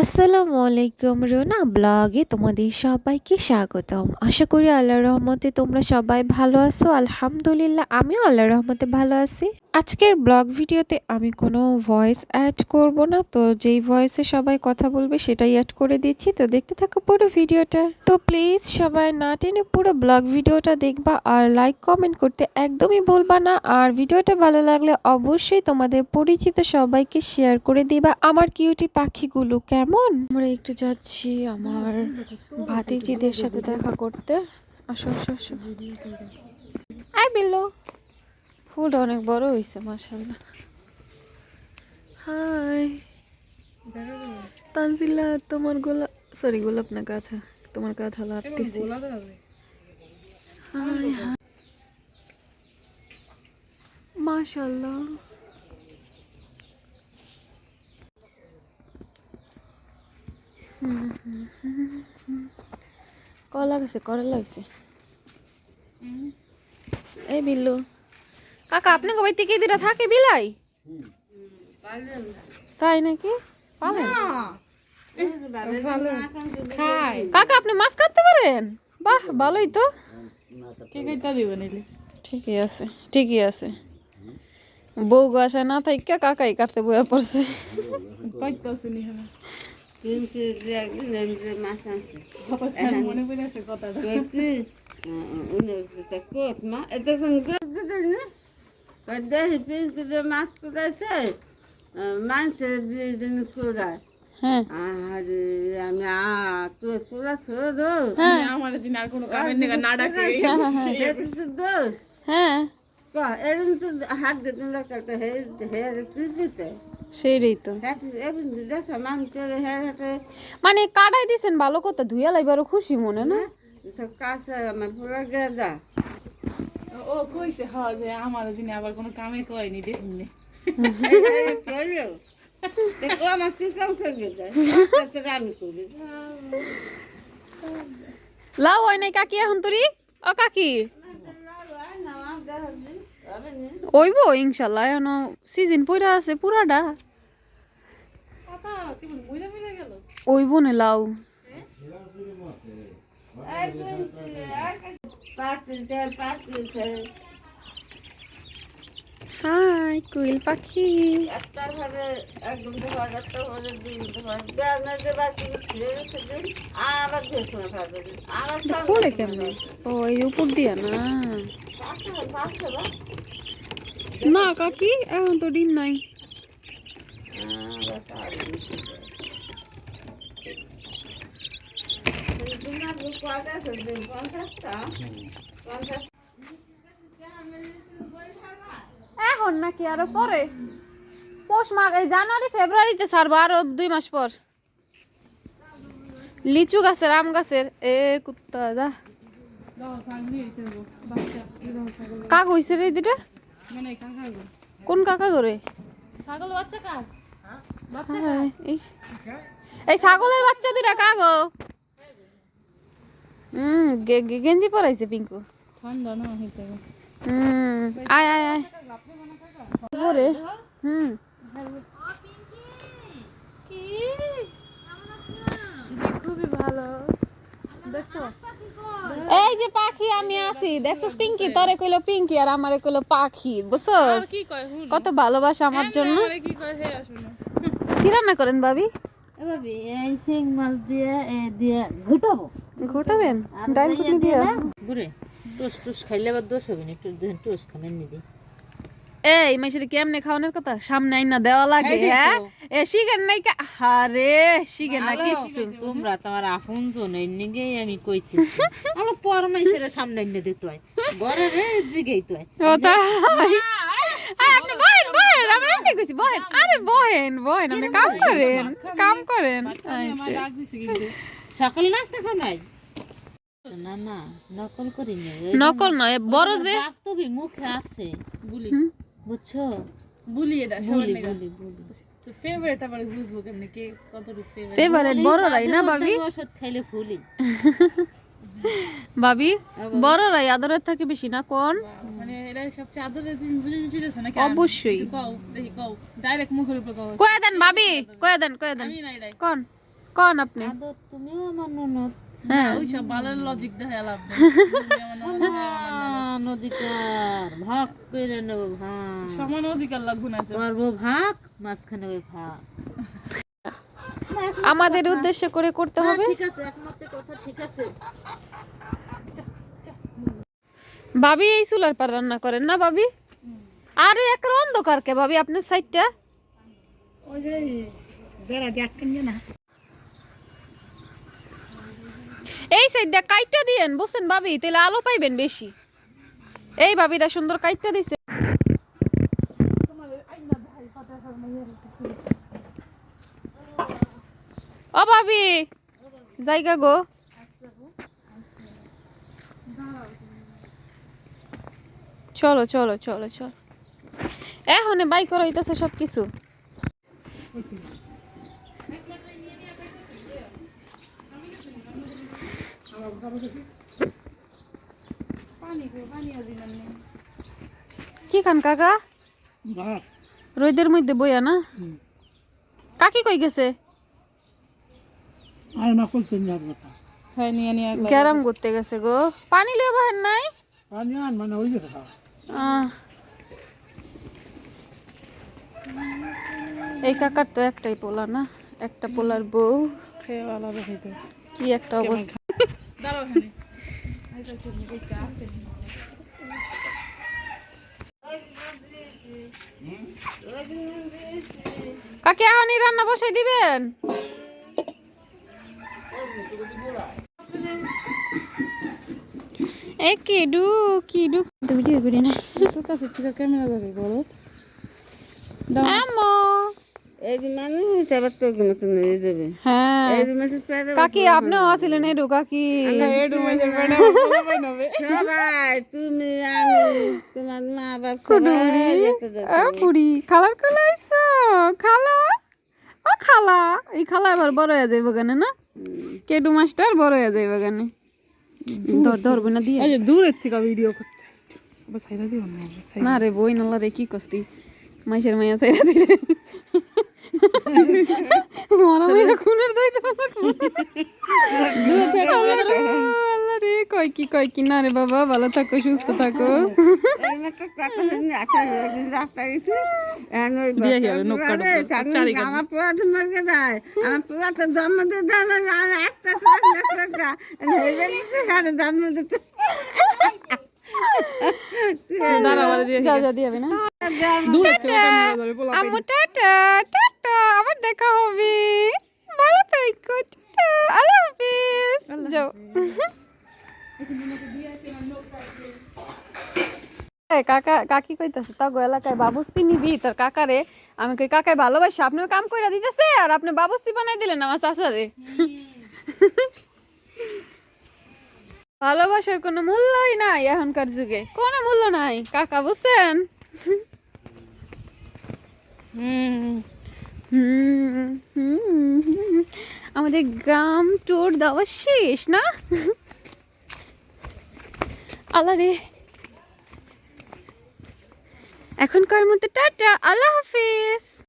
আসসালামু আলাইকুম রোনা ব্লগে তোমাদের সবাইকে স্বাগতম। আশা করি আল্লাহর রহমতে তোমরা সবাই ভালো আছো। আলহামদুলিল্লাহ, আমিও আল্লাহর রহমতে ভালো আছি। আজকের ব্লগ ভিডিওতে আমি কোনো ভয়েস অ্যাড করব না। তো যেই ভয়েসে সবাই কথা বলবে সেটাই অ্যাড করে দিচ্ছি। তো দেখতে থাকো পুরো ভিডিওটা। তো প্লিজ সবাই না টেনে পুরো ব্লগ ভিডিওটা দেখবা আর লাইক কমেন্ট করতে একদমই ভুলবা না। আর ভিডিওটা ভালো লাগলে অবশ্যই তোমাদের পরিচিত সবাইকে শেয়ার করে দিবা। আমার কিউটি পাখিগুলো কেমন? আমরা একটু যাচ্ছি আমার ভাতিজিদের সাথে দেখা করতে। আসো আসো আসো। আই বিল্লো। ফুলটা অনেক বড় হয়েছে মাশাল্লাহ হাই। তানজিলা তোমার গোলাপ সরি গোলাপ না কাঁথা তোমার কাঁথা লাগতেছি। High high. মাশাল্লাহ কলা গেছে করে লাগছে এই বিল্লু। কাকা আপনাকে বাড়িতে থেকে দুটা থাকে বিলাই? তাই নাকি? পালেন? কাকা আপনি মাছ কাটতে পারেন? বাহ ভালোই তো। কে কইতা দিব নিলে ঠিকই আছে ঠিকই আছে। বউ গাছা না থাইকা কাকাই কাটতে বয়া পড়ছে। কইতাছি নি হনা কিন্তু যে একদিন যে মাছ মনে আছে মাছ কোথাছে মানুষের দিন কোথায় হ্যাঁ আরে আমি আ তোর চুলা দো মানে আমার দিন আর কোনো কামের নিগা না ডাকে দোষ হ্যাঁ এরকম তো হাত কি দিতে সেইটাই তো মানে কাটাই দিছেন ভালো কথা ধুইয়া লাইবারও খুশি মনে না কাছে আমার পুরো গেদা ও কইছে হ যে আমার দিন আবার কোনো কামে কয়নি দেখিনি। লাউ হয় নাই কাকি এখন তুরি? ও কাকি? ওইব ইনশাল্লাহ এখন সিজন পইরা আছে পুরাটা। ওইব নে লাউ। হাই, কুইল পাখি। একটা সেদিন আবার আবার ও, এই উপর দিয়া না। না, কাকি, এখন তো ডিম নাই তাহলে তোমার কয়টা আছে পঞ্চাশটা পঞ্চাশ এখন নাকি আরও পরে? পৌষ মাঘ এই জানুয়ারি ফেব্রুয়ারিতে ছাড়বো আরও দুই মাস পর। লিচু গাছের আম গাছের। এ কুত্তা যা। ছাগল কাক হইছে রে দুটা কাকা কোন কাকা করে ছাগল বাচ্চা কার? এই এই ছাগলের বাচ্চা দুটা কাগো? হুম গেঞ্জি পরাইছে পিঙ্কু। ঠান্ডা না হইতে হুম আয় আয় আয়। ওরে হুম। খুবই ভালো। দেখো এই যে পাখি আমি আছি। দেখছ পিঙ্কি? তোরে কইলো পিঙ্কি আর আমারে কইলো পাখি বুঝছস কি কয় হুন? কত ভালোবাসা আমার জন্য। কি রান্না করেন ভাবি? এবার এই শিং মাছ দিয়ে এ দিয়ে ঘুটাবো। ঘটাবেন ডাল দিয়ে বুড়ে টোস টোস খাইলে আবার দোষ হবে না টোস খাবেন নিদি এই মাইসের কেমনে খাওয়ানোর কথা? সামনে আইনা দেওয়া লাগে হ্যাঁ? এ শিখেন নাই কা আরে শিখেন না কিছু। তোমরা তোমার আপন জন নিগে আমি কইতেছি। আমার পর মাইসের সামনে এনে দিতে হয়। ঘরে রে জিগেই ও তাই? আয়, আপনি বহেন বহেন আমি এমনি কইছি বহেন। আরে বহেন বহেন আপনি কাম করেন কাম করেন। আমার রাগ দিছে কিন্তু। সকালে নাস্তা খাও নাই? না না নকল করি না নকল নয় বড় যে বাস্তবে মুখে আছে বুলি। বুঝছ? বুলি এটা সবার বলি নিগা বলি বলি। তো ফেভারিট আবার বুঝব কেমনে কে কতটুকু ফেভারিট ফেভারিট বড়রাই না ভাবি? ওষুধ খাইলে ফুলি ভাবি বড়রাই আদরের থাকে বেশি না কোন? মানে এটা সবচেয়ে আদরের তুমি বুঝে অবশ্যই। কও দেখি কও। ডাইরেক্ট মুখের উপর কও। কয়ে দেন ভাবি কয়ে দেন কয়ে দেন। আমি নাই নাই। কোন? কন আপনি? আদর তুমিও আমার ননদ। হ্যাঁ। ওইসব বালের লজিক দেখা লাভ সমান অধিকার ভাগ করে নেব ভাগ সমান অধিকার লাগবে না তো। ভাগ মাঝখানে ওই ভাগ। আমাদের উদ্দেশ্য করে করতে হবে। ঠিক আছে একমাত্র কথা ঠিক আছে। ভাবি এই চুলার পার রান্না করেন না ভাবি? আরে এক অন্ধকার কে ভাবি আপনার সাইডটা? এই সাইডটা কাইটটা দিয়েন, বুঝছেন ভাবি? তাহলে আলো পাইবেন বেশি। এই ভাবিরা সুন্দর কাইটটা দিছে। ও ভাবি, জায়গা গো। চলো চলো চলো চলো। এখন বাই করা হইতেছে সব কিছু কি খান কাকা? রোদের মধ্যে বইয়া না? কাকি কই গেছে? হ্যাঁ একলা। গ্যারাম করতে গেছে গো। পানি লিয়ে বাহেন নাই? আহ। এই কাকার তো একটাই পোলা না? একটা পোলার বউ। কি একটা অবস্থা? দাঁড়াও। কাকি এখনই রান্না বসাই দিবেন? এ কিডু কিডু তো ভিডিও করি না? তোর কাছে থেকে ক্যামেরা ধরে বলো। আমো এই মানুষ আবার তোর মতন হয়ে যাবে। হ্যাঁ। কাকি আপনিও আছিলেন এডু কাকি সবাই তুমি আমি তোমার মা বাপ খালার কোলে আইছো খালা। ও খালা এই খালা এবার বড় হয়ে যাইব গানে না? কেডু মাস্টার বড় হয়ে যাইব গানে ধর ধরবে না দিয়ে। যে দূরের থেকে ভিডিও করতে। না রে বই নালা রে কি কস্তি মাইসের মাইয়া সাইরা দিলে। মরা মাইয়া খুনের দই আল্লাহ রে কয় কি কয় কি? না রে বাবা ভালো থাকো সুস্থ থাকো। আচ্ছা। আমার পোলা তো মরে যায় আমার পোলা তো জন্ম দিতে দেয় আস্তে আস্তে জন্ম দিতে দাঁড়া দিয়ে যা যা দিয়াবে না। আম্মু টাটা টাটা আবার দেখা হবে। ভালো থাকো টাটা আল্লাহ হাফিজ। যাও। কাকা কাকি কইতাছে তা এলাকায় বাবুস্তি নিবি তোর কাকারে আমি কই কাকায় ভালোবাসে আপনার কাম কইরা দিতেছে আর আপনি বাবুস্তি বানাই দিলেন আমার চাচারে। ভালোবাসার কোনো মূল্যই নাই এখনকার যুগে। কোনো মূল্য নাই কাকা বুঝছেন। আমাদের গ্রাম ট্যুর দেওয়া শেষ না? আল্লাহ রে। এখনকার মধ্যে টাটা আল্লাহ হাফিজ।